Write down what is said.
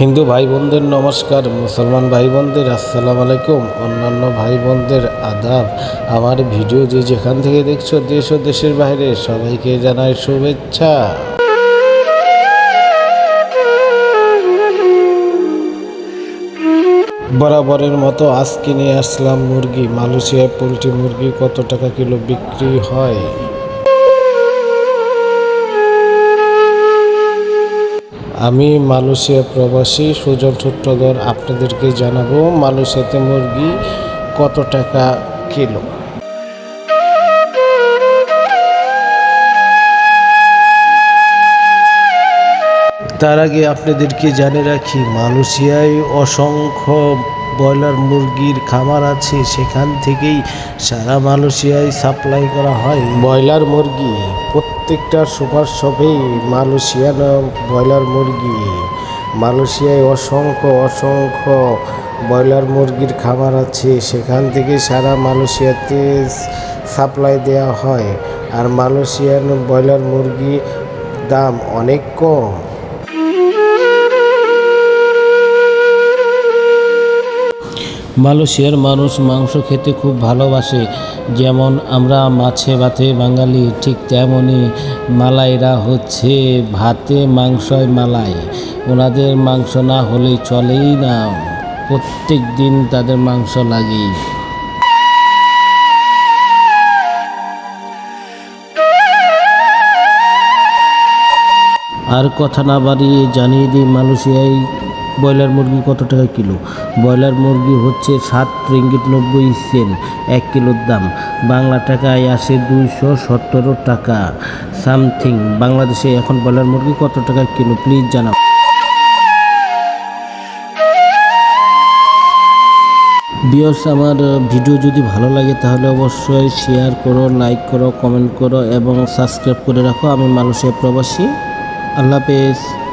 হিন্দু ভাই বোনদের নমস্কার, মুসলমান ভাই বোনদের আসসালামু আলাইকুম, অন্যান্য ভাই বোনদের আদাব। আমার ভিডিও যে যেখান থেকে দেখছ দেশ ও দেশের বাইরে, সবাইকে জানাই শুভেচ্ছা। বরাবরের মতো আজকে নিয়ে আসলাম মুরগি মালয়েশিয়ায় পোলট্রি মুরগি কত টাকা কিলো বিক্রি হয়? আমি মালয়েশিয়া প্রবাসী সুজন সূত্রধর আপনাদেরকে জানাব, মালয়েশিয়াতে মুরগি কত টাকা কিলো? তার আগে আপনাদেরকে জানে রাখি, মালয়েশিয়ায় অসংখ্য ব্রয়লার মুরগির খামার আছে, সেখান থেকেই সারা মালয়েশিয়ায় সাপ্লাই করা হয়। ব্রয়লার মুরগি, প্রত্যেকটা সুপার শপেই মালয়েশিয়ান ব্রয়লার মুরগি। মালয়েশিয়ায় অসংখ্য অসংখ্য ব্রয়লার মুরগির খামার আছে, সেখান থেকে সারা মালয়েশিয়াতে সাপ্লাই দেওয়া হয়। আর মালয়েশিয়ান ব্রয়লার মুরগি দাম অনেক কম। মালয়েশিয়ার মানুষ মাংস খেতে খুব ভালোবাসে। যেমন আমরা মাছে ভাতে বাঙালি, ঠিক তেমনই মালাইরা হচ্ছে ভাতে মাংসয় মালাই। ওনাদের মাংস না হলে চলেই না, প্রত্যেক দিন তাদের মাংস লাগেই। আর কথা না বাড়িয়ে জানিয়ে দিই মালয়েশিয়ায় ব্রয়লার মুরগি কত টাকা কিলো? ব্রয়লার মুরগি হচ্ছে সাত রিঙ্গিট নব্বই সেন্ট এক কিলোর দাম। বাংলা টাকায় আসে দুইশো সতেরো টাকা। সামথিং। বাংলাদেশে এখন ব্রয়লার মুরগি কত টাকা কিলো? প্লিজ জানাও। বিয়স আমার ভিডিও যদি ভালো লাগে, তাহলে অবশ্যই শেয়ার করো লাইক করো কমেন্ট করো এবং সাবস্ক্রাইব করে রাখো। আমি মালয়েশিয়া প্রবাসী। আল্লাহ হাফেজ।